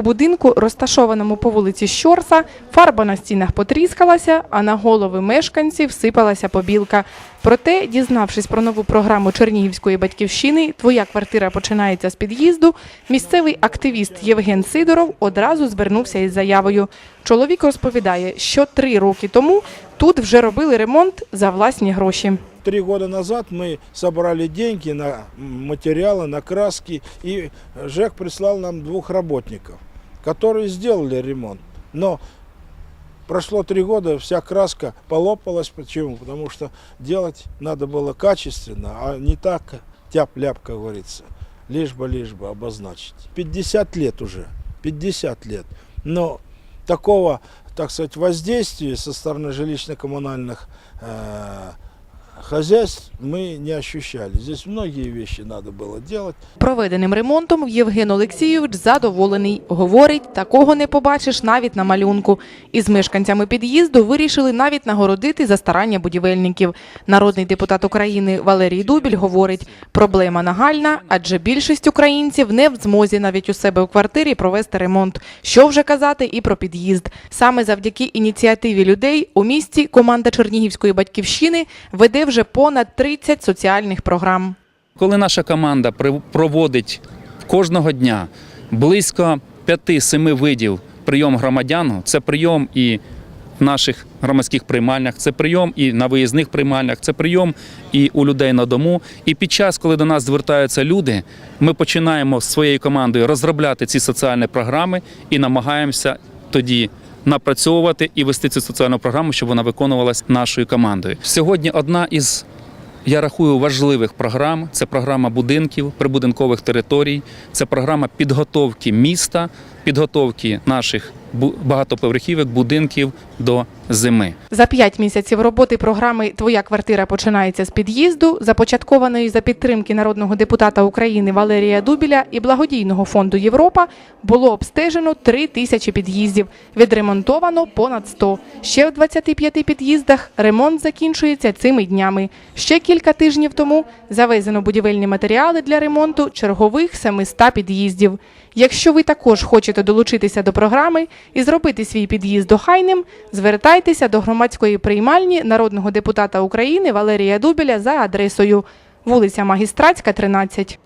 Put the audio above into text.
У будинку, розташованому по вулиці Щорса, фарба на стінах потріскалася, а на голови мешканців сипалася побілка. Проте, дізнавшись про нову програму Чернігівської батьківщини Твоя квартира починається з під'їзду, місцевий активіст Євген Сидоров одразу звернувся із заявою. Чоловік розповідає, що три роки тому тут вже робили ремонт за власні гроші. Три года назад мы собрали деньги на материалы, на краски, и ЖЭК прислал нам двух работников, Которые сделали ремонт. Но прошло три года, вся краска полопалась. Почему? Потому что делать надо было качественно, а не так тяп-ляп, как говорится. Лишь бы, лишь бы обозначить. 50 лет уже, 50 лет. Но такого, так сказать, воздействия со стороны жилищно-коммунальных э, хозяйств мы не ощущали. Здесь многие вещи надо было делать. Проведеним ремонтом Євген Олексійович задоволений. Говорить, такого не побачиш навіть на малюнку. Із мешканцями під'їзду вирішили навіть нагородити за старання будівельників. Народний депутат України Валерій Дубіль говорить, проблема нагальна, адже більшість українців не в змозі навіть у себе у квартирі провести ремонт. Що вже казати і про під'їзд. Саме завдяки ініціативі людей у місті команда Чернігівської батьківщини веде вже понад 30 соціальних програм. Коли наша команда проводить кожного дня близько 5-7 видів прийом громадян, це прийом і в наших громадських приймальнях, це прийом і на виїзних приймальнях, це прийом і у людей на дому. І під час, коли до нас звертаються люди, ми починаємо з своєю командою розробляти ці соціальні програми і намагаємося тоді. Напрацьовувати і вести цю соціальну програму, щоб вона виконувалась нашою командою. Сьогодні одна із я рахую важливих програм. Це програма будинків, прибудинкових територій, це програма підготовки міста, підготовки наших багатоповерхівок, будинків до зими. За п'ять місяців роботи програми Твоя квартира починається з під'їзду, започаткованої за підтримки народного депутата України Валерія Дубіля і благодійного фонду Європа, було обстежено три тисячі під'їздів, відремонтовано понад 100. Ще в 25 під'їздах ремонт закінчується цими днями. Ще кілька тижнів тому завезено будівельні матеріали для ремонту чергових 700 під'їздів. Якщо ви також хочете долучитися до програми і зробити свій під'їзд охайним, звертайтеся до громадської приймальні народного депутата України Валерія Дубіля за адресою вулиця Магістратська, 13.